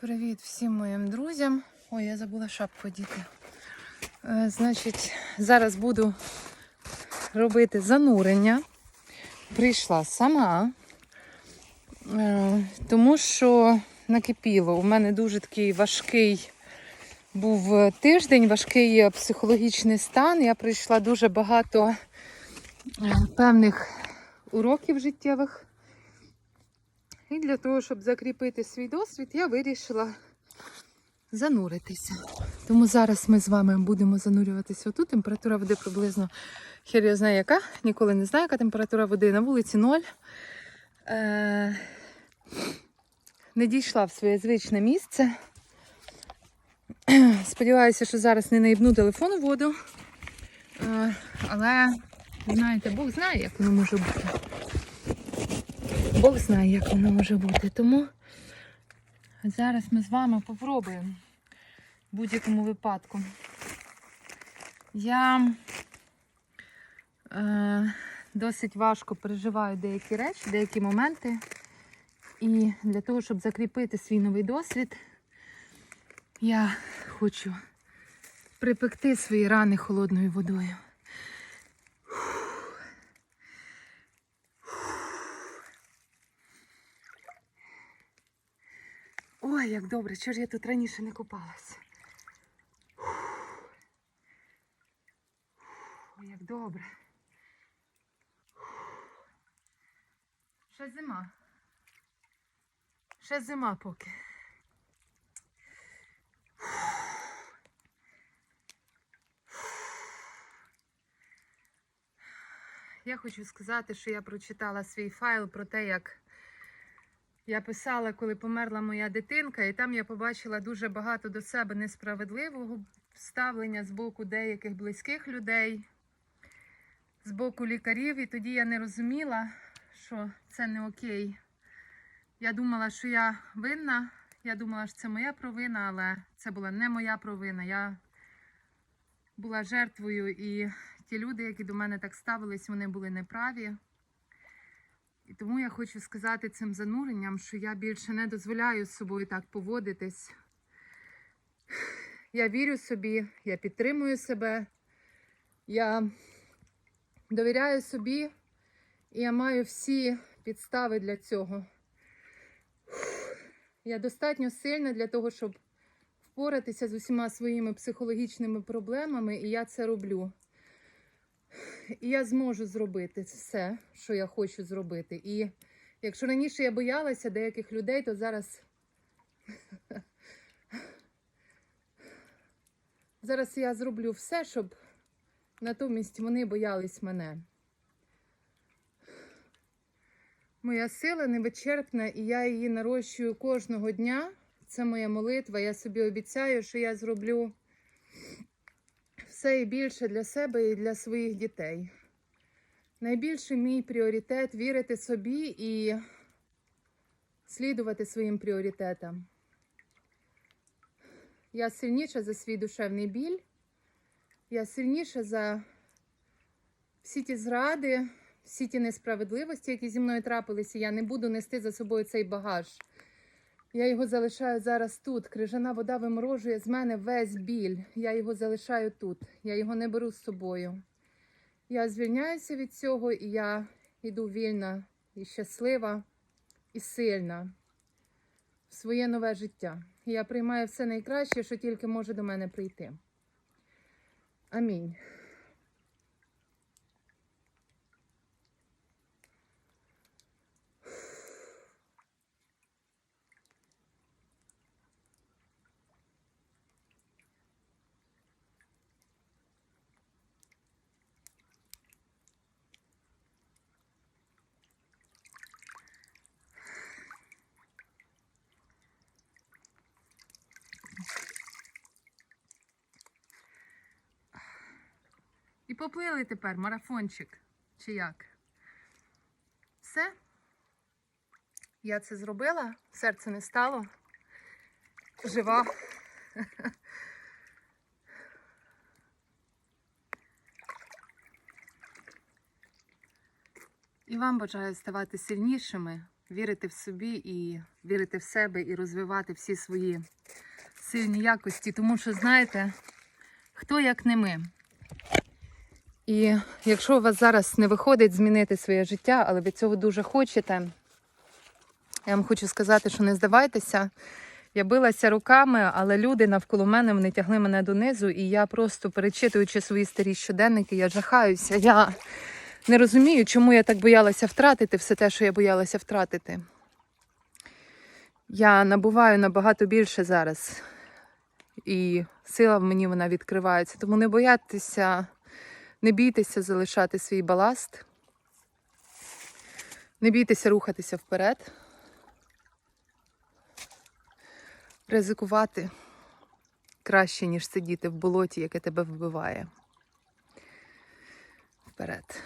Привіт всім моїм друзям. Ой, я забула шапку діти. Е, значить, зараз буду робити занурення. Прийшла сама, е, тому що накипіло. У мене дуже такий важкий був тиждень, важкий психологічний стан. Я пройшла дуже багато е, певних уроків життєвих. І для того, щоб закріпити свій досвід, я вирішила зануритися. Тому зараз ми з вами будемо занурюватися отут. Температура води приблизно хер я знаю яка. Ніколи не знаю, яка температура води на вулиці 0. Е- не дійшла в своє звичне місце. Сподіваюся, що зараз не наїбну телефон у воду. Е- але, знаєте, Бог знає, як воно може бути. Бог знає, як воно може бути. Тому зараз ми з вами попробуємо в будь-якому випадку. Я е, досить важко переживаю деякі речі, деякі моменти. І для того, щоб закріпити свій новий досвід, я хочу припекти свої рани холодною водою. Ой, як добре, чого ж я тут раніше не купалась. Ой, як добре. Ще зима. Ще зима поки. Я хочу сказати, що я прочитала свій файл про те, як я писала, коли померла моя дитинка, і там я побачила дуже багато до себе несправедливого ставлення з боку деяких близьких людей, з боку лікарів. І тоді я не розуміла, що це не окей. Я думала, що я винна. Я думала, що це моя провина, але це була не моя провина. Я була жертвою, і ті люди, які до мене так ставились, вони були неправі. І тому я хочу сказати цим зануренням, що я більше не дозволяю з собою так поводитись. Я вірю собі, я підтримую себе, я довіряю собі, і я маю всі підстави для цього. Я достатньо сильна для того, щоб впоратися з усіма своїми психологічними проблемами, і я це роблю. І я зможу зробити все, що я хочу зробити. І якщо раніше я боялася деяких людей, то зараз. Зараз я зроблю все, щоб натомість вони боялись мене. Моя сила невичерпна, і я її нарощую кожного дня. Це моя молитва. Я собі обіцяю, що я зроблю все і більше для себе і для своїх дітей. Найбільший мій пріоритет вірити собі і слідувати своїм пріоритетам. Я сильніша за свій душевний біль. Я сильніша за всі ті зради, всі ті несправедливості, які зі мною трапилися. Я не буду нести за собою цей багаж. Я його залишаю зараз тут. Крижана вода виморожує з мене весь біль. Я його залишаю тут. Я його не беру з собою. Я звільняюся від цього, і я йду вільна і щаслива і сильна в своє нове життя. І я приймаю все найкраще, що тільки може до мене прийти. Амінь. Поплили тепер марафончик. Чи як? Все. Я це зробила, серце не стало. Жива. І вам бажаю ставати сильнішими, вірити в собі і вірити в себе і розвивати всі свої сильні якості, тому що знаєте, хто як не ми. І якщо у вас зараз не виходить змінити своє життя, але ви цього дуже хочете, я вам хочу сказати, що не здавайтеся. Я билася руками, але люди навколо мене вони тягли мене донизу, і я просто перечитуючи свої старі щоденники, я жахаюся. Я не розумію, чому я так боялася втратити все те, що я боялася втратити. Я набуваю набагато більше зараз, і сила в мені вона відкривається. Тому не боятися, не бійтеся залишати свій баласт, не бійтеся рухатися вперед. Ризикувати краще, ніж сидіти в болоті, яке тебе вбиває. Вперед.